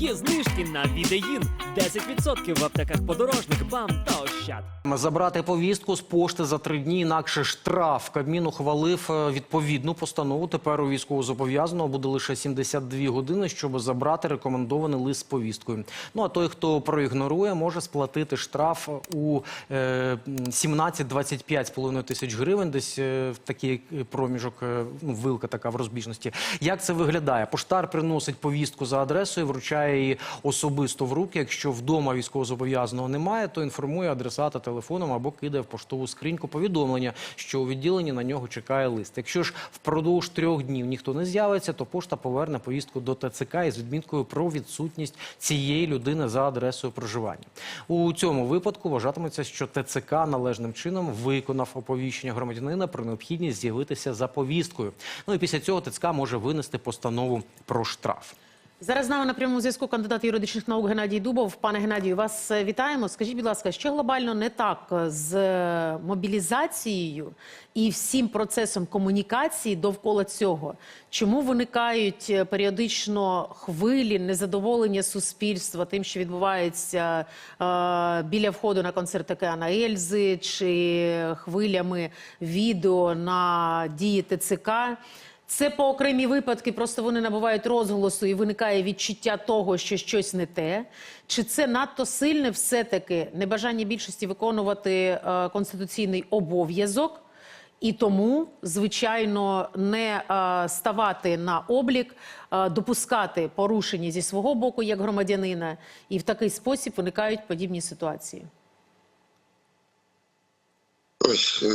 Є знижки на відеїн 10% в аптеках подорожник, бам та ощад. Забрати повістку з пошти за три дні, інакше штраф. Кабмін ухвалив е, відповідну постанову. Тепер у військовозобов'язаного буде лише 72 години, щоб забрати рекомендований лист з повісткою. Ну а той, хто проігнорує, може сплатити штраф у е, 17-25,5 тисяч гривень. Десь е, в такий проміжок, е, ну, вилка така в розбіжності. Як це виглядає? Поштар приносить повістку за адресою, вручає її особисто в руки. Якщо вдома військовозобов'язаного немає, то інформує адресата телефоном або кидає в поштову скриньку повідомлення, що у відділенні на нього чекає лист. Якщо ж впродовж трьох днів ніхто не з'явиться, то пошта поверне повістку до ТЦК із відміткою про відсутність цієї людини за адресою проживання. У цьому випадку вважатиметься, що ТЦК належним чином виконав оповіщення громадянина про необхідність з'явитися за повісткою. Ну і після цього ТЦК може винести постанову про штраф. Зараз з нами на прямому зв'язку кандидат юридичних наук Геннадій Дубов. Пане Геннадію, вас е, вітаємо. Скажіть, будь ласка, що глобально не так з е, мобілізацією і всім процесом комунікації довкола цього? Чому виникають е, періодично хвилі незадоволення суспільства тим, що відбувається е, біля входу на концерт Океана Ельзи, чи хвилями відео на дії ТЦК? Це по окремі випадки, просто вони набувають розголосу і виникає відчуття того, що щось не те. Чи це надто сильне все-таки небажання більшості виконувати е, конституційний обов'язок? І тому, звичайно, не е, ставати на облік, е, допускати порушення зі свого боку як громадянина, і в такий спосіб виникають подібні ситуації. Е,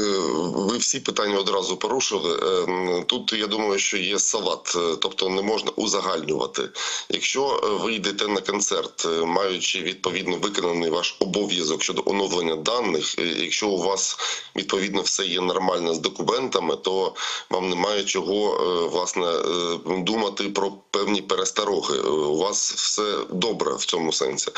ви всі питання одразу порушили. Е, Тут я думаю, що є салат, е, тобто не можна узагальнювати. Якщо е, ви йдете на концерт, маючи відповідно виконаний ваш обов'язок щодо оновлення даних, якщо у вас відповідно все є нормально з документами, то вам немає чого власне думати про певні перестороги. Е, У вас все добре в цьому сенсі.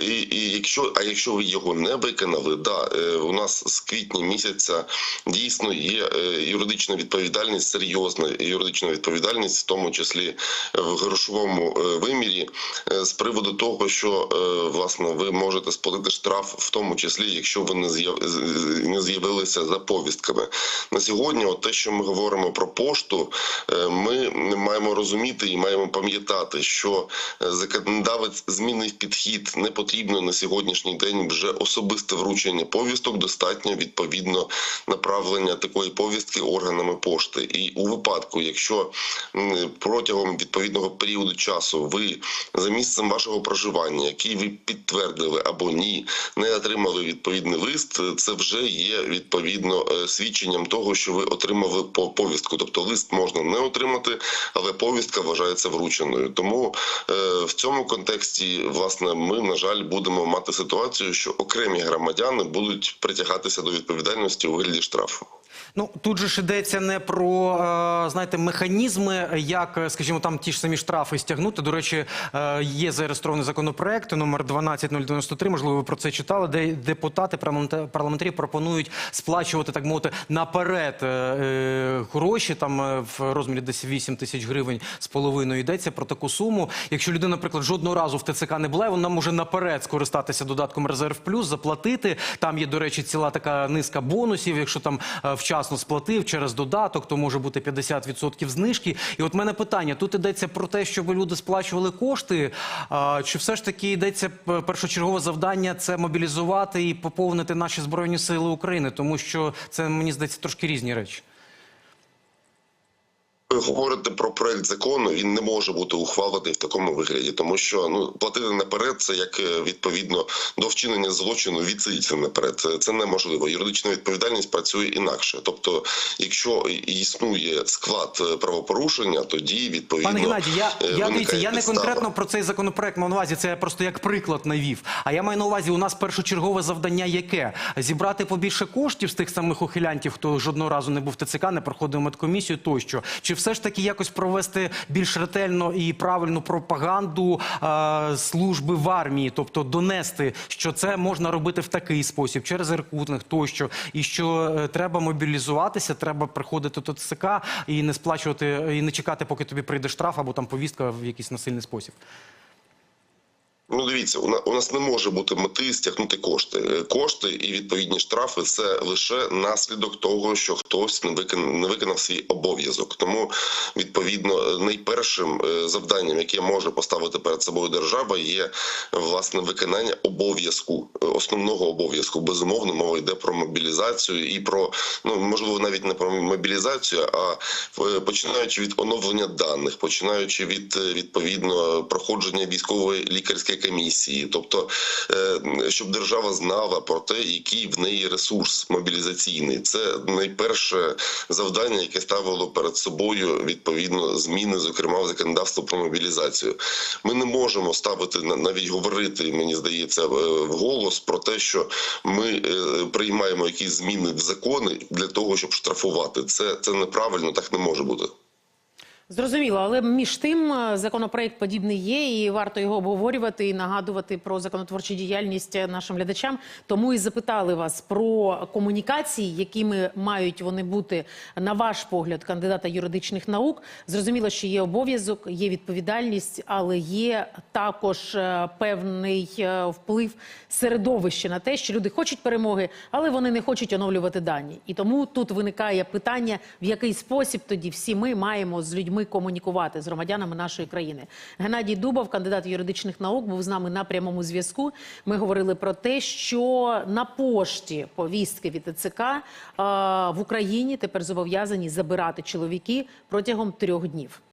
І, і якщо, а якщо ви його не виконали, да, у нас з квітня місяця дійсно є е, юридична відповідальність, серйозна юридична відповідальність, в тому числі в грошовому е, вимірі, е, з приводу того, що власне ви можете сплатити штраф, в тому числі, якщо ви не з'яв- не з'явилися за повістками. На сьогодні, от те, що ми говоримо про пошту, ми маємо розуміти і маємо пам'ятати, що законодавець змінив підхід. Не потрібно на сьогоднішній день вже особисте вручення повісток. Достатньо відповідно направлення такої повістки органами пошти. І у випадку, якщо протягом відповідного періоду часу ви за місцем вашого проживання, який ви підтвердили або ні, не отримали відповідний лист, це вже є відповідно е, свідченням того, що ви отримали по- повістку. Тобто лист можна не отримати, але повістка вважається врученою. Тому е, в цьому контексті, власне, ми на жаль будемо мати ситуацію, що окремі громадяни будуть притягатися до відповідальності у вигляді штрафу. Ну тут же ж йдеться не про е, знаєте механізми, як, е, скажімо, там ті ж самі штрафи стягнути. До речі, е, є зареєстрований законопроект номер 12093, Можливо, ви про це читали, де депутати парламента- парламентарі пропонують сплачувати так мовити наперед гроші там в розмірі десь 8 тисяч гривень з половиною йдеться про таку суму. Якщо людина, наприклад, жодного разу в ТЦК не була, вона може наперед скористатися додатком резерв плюс, заплатити. Там є, до речі, ціла така низка бонусів. Якщо там е, вчасно сплатив через додаток, то може бути 50% знижки. І от мене питання: тут йдеться про те, щоб люди сплачували кошти. Чи все ж таки йдеться першочергове завдання це мобілізувати і поповнити наші збройні сили України, тому що це мені здається трошки різні речі. Ви говорите про проект закону, він не може бути ухвалений в такому вигляді, тому що ну платити наперед це як е, відповідно до вчинення злочину відсидіти наперед. Це- Це неможливо. Юридична відповідальність працює інакше. Тобто, якщо існує склад е, правопорушення, тоді відповідно Пане Геннадій, я, е, я дивіться, я не конкретно про цей законопроект мав на увазі. Це я просто як приклад навів. А я маю на увазі, у нас першочергове завдання яке? Зібрати побільше коштів з тих самих ухилянтів, хто жодного разу не був в ТЦК, не проходив медкомісію тощо. Чи все ж таки якось провести більш ретельно і правильну пропаганду е, служби в армії, тобто донести, що це можна робити в такий спосіб, через рекрутинг тощо, і що е, треба мобілізуватися, треба приходити до ТЦК і не сплачувати, і не чекати, поки тобі прийде штраф або там повістка в якийсь насильний спосіб. Ну, дивіться, у нас не може бути мети стягнути кошти. Е, Кошти і відповідні штрафи це лише наслідок того, що хтось не виконав, не виконав свій обов'язок. Тому відповідно найпершим е, завданням, яке може поставити перед собою держава, є власне виконання обов'язку, е, основного обов'язку. Безумовно, мова йде про мобілізацію і про ну можливо навіть не про мобілізацію, а е, починаючи від оновлення даних, починаючи від е, відповідно проходження військової лікарської комісії, тобто е, щоб держава знала про те, який в неї ресурс мобілізаційний. Це найперше завдання, яке ставило перед собою відповідно зміни, зокрема в законодавство про мобілізацію. Ми не можемо ставити на- навіть говорити, мені здається, е, вголос про те, що ми е, приймаємо якісь зміни в закони для того, щоб штрафувати. Це це неправильно, так не може бути. Зрозуміло, але між тим е, законопроект подібний є, і варто його обговорювати і нагадувати про законотворчу діяльність нашим глядачам. Тому і запитали вас про комунікації, якими мають вони бути на ваш погляд кандидата юридичних наук. Зрозуміло, що є обов'язок, є відповідальність, але є також е, певний е, вплив середовища на те, що люди хочуть перемоги, але вони не хочуть оновлювати дані. І тому тут виникає питання, в який спосіб тоді всі ми маємо з людьми комунікувати з громадянами нашої країни. Геннадій Дубов, кандидат юридичних наук, був з нами на прямому зв'язку. Ми говорили про те, що на пошті повістки від ТЦК е, в Україні тепер зобов'язані забирати чоловіки протягом трьох днів.